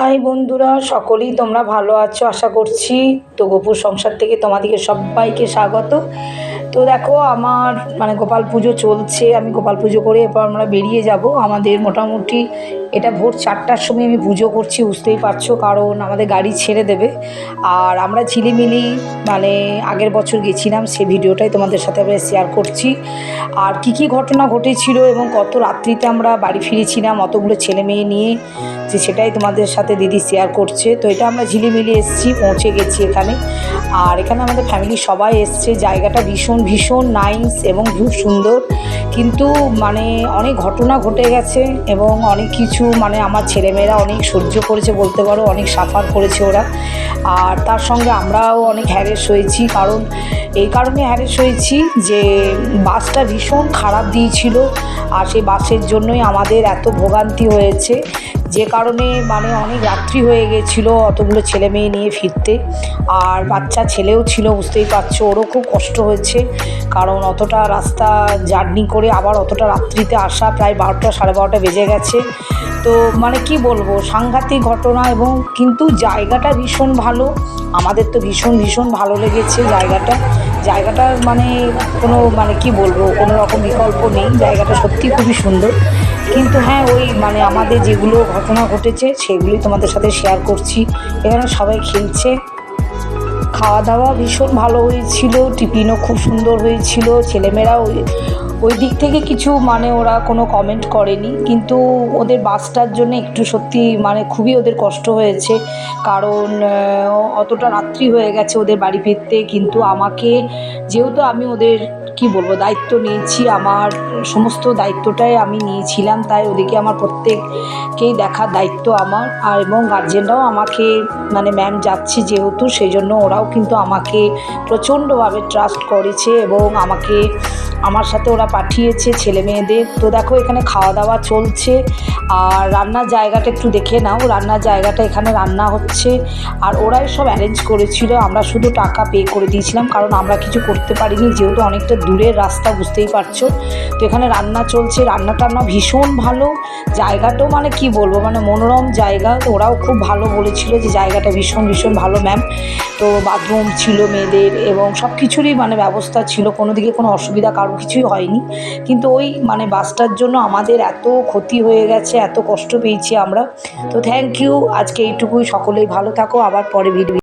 High বন্ধুরা, সকলেই তোমরা ভালো আছো? আশা করছি তো গোপুর সংসার থেকে তোমাদেরকে সবাইকে স্বাগত। তো দেখো, আমার মানে গোপাল পুজো চলছে, আমি গোপাল পুজো করে এরপর আমরা বেরিয়ে যাব। আমাদের মোটামুটি এটা ভোর চারটার সময় আমি পুজো করছি, বুঝতেই পারছ, কারণ আমাদের গাড়ি ছেড়ে দেবে। আর আমরা ঝিলিমিলি মানে আগের বছর গেছিলাম, সে ভিডিওটাই তোমাদের সাথে আমরা শেয়ার করছি। আর কি কি ঘটনা ঘটেছিল এবং কত রাত্রিতে আমরা বাড়ি ফিরেছিলাম, অতগুলো ছেলে মেয়ে নিয়ে, যে সেটাই তোমাদের সাথে দিদি শেয়ার করছে। তো এটা আমরা ঝিলিমিলি এসেছি, পৌঁছে গেছি এখানে। আর এখানে আমাদের ফ্যামিলির সবাই এসছে। জায়গাটা ভীষণ ভীষণ নাইস এবং খুব সুন্দর। কিন্তু মানে অনেক ঘটনা ঘটে গেছে এবং অনেক কিছু মানে আমার ছেলেমেয়েরা অনেক সহ্য করেছে বলতে পারো, অনেক সাফার করেছে ওরা। আর তার সঙ্গে আমরাও অনেক হ্যারেস হয়েছি কারণ এই কারণে হ্যারেস হয়েছি যে বাসটা ভীষণ খারাপ দিয়েছিল আর সেই বাসের জন্যই আমাদের এত ভোগান্তি হয়েছে। যে কারণে মানে অনেক রাত্রি হয়ে গেছিল অতগুলো ছেলে মেয়ে নিয়ে ফিরতে। আর বাচ্চা ছেলেও ছিল, বুঝতেই পারছ, ওরও খুব কষ্ট হয়েছে। কারণ অতটা রাস্তা জার্নি করে আবার অতটা রাত্রিতে আসা প্রায় বারোটা, সাড়ে বারোটা বেজে গেছে। তো মানে কি বলব, সাংঘাতিক ঘটনা এবং কিন্তু জায়গাটা ভীষণ ভালো। আমাদের তো ভীষণ ভীষণ ভালো লেগেছে জায়গাটা। জায়গাটা মানে কোনো মানে কি বলব, কোনো রকম বিকল্প নেই। জায়গাটা সত্যি খুবই সুন্দর। কিন্তু হ্যাঁ ওই মানে আমাদের যেগুলো ঘটনা ঘটেছে, সেগুলি তোমাদের সাথে শেয়ার করছি। এখানে সবাই খেলছে। খাওয়া দাওয়া ভীষণ ভালো হয়েছিল, টিফিনও খুব সুন্দর হয়েছিল, ছেলেমেয়েরা ওই ওই দিক থেকে কিছু মানে ওরা কোনো কমেন্ট করেনি। কিন্তু ওদের বাসটার জন্য একটু সত্যি মানে খুবই ওদের কষ্ট হয়েছে। কারণ অতটা রাত্রি হয়ে গেছে ওদের বাড়ি ফিরতে, কিন্তু আমাকে, যেহেতু আমি ওদের কি বলব, দায়িত্ব নিয়েছি, আমার সমস্ত দায়িত্বটাই আমি নিয়েছিলাম, তাই ওদেরকে আমার প্রত্যেককেই দেখার দায়িত্ব আমার, আর এবং গার্জেনরাও আমাকে মানে ম্যাম যাচ্ছি যেহেতু সেই জন্য ওরাও কিন্তু আমাকে প্রচণ্ডভাবে ট্রাস্ট করেছে এবং আমাকে আমার সাথে ওরা পাঠিয়েছে ছেলে মেয়েদের। তো দেখো, এখানে খাওয়া দাওয়া চলছে। আর রান্নার জায়গাটা একটু দেখে নাও। রান্নার জায়গাটা এখানে রান্না হচ্ছে। আর ওরাই সব অ্যারেঞ্জ করেছিল। আমরা শুধু টাকা পে করে দিয়েছিলাম, কারণ আমরা কিছু করতে পারিনি, যেহেতু অনেকটা দূরের রাস্তা, বুঝতেই পারছ। তো এখানে রান্না চলছে। রান্না টান্না ভীষণ ভালো। জায়গাটাও মানে কি বলব মানে মনোরম জায়গা। ওরাও খুব ভালো বলেছিল যে জায়গাটা ভীষণ ভীষণ ভালো ম্যাম তো বাথরুম ছিল মেয়েদের এবং সব কিছুরই মানে ব্যবস্থা ছিল। কোনো দিকে কোনো অসুবিধা কারও কিছুই হয়নি। কিন্তু ওই মানে বাসটার জন্য আমাদের এত ক্ষতি হয়ে গেছে, এত কষ্ট পেয়েছি আমরা। তো থ্যাংক ইউ আজকে এইটুকুই। সকলেই ভালো থাকো, আবার পরে ভিডিও